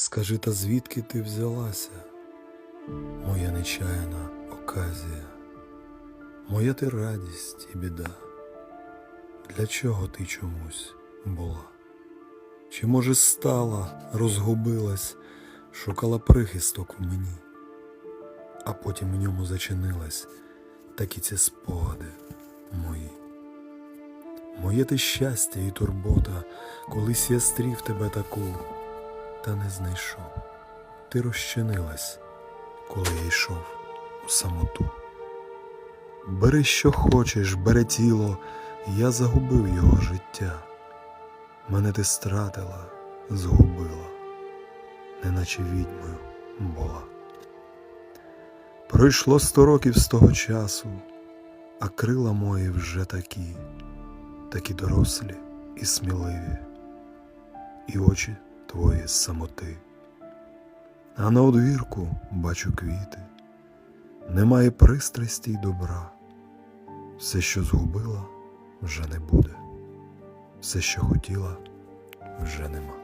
Скажи, та звідки ти взялася, моя нечаяна оказія, моя ти радість і біда, для чого ти чомусь була? Чи, може, стала, розгубилась, шукала прихисток в мені, а потім в ньому зачинилась такі ці спогади мої. Моє ти щастя і турбота, колись я стрів тебе таку, та не знайшов. Ти розчинилась, коли я йшов у самоту. Бери, що хочеш, бери тіло, я загубив його життя. Мене ти стратила, згубила, неначе відьмою була. Пройшло сто років з того часу, а крила мої вже такі, такі дорослі і сміливі, і очі твої самоти. А на одвірку бачу квіти, немає пристрасті й добра. Все, що згубила, вже не буде, все, що хотіла, вже нема.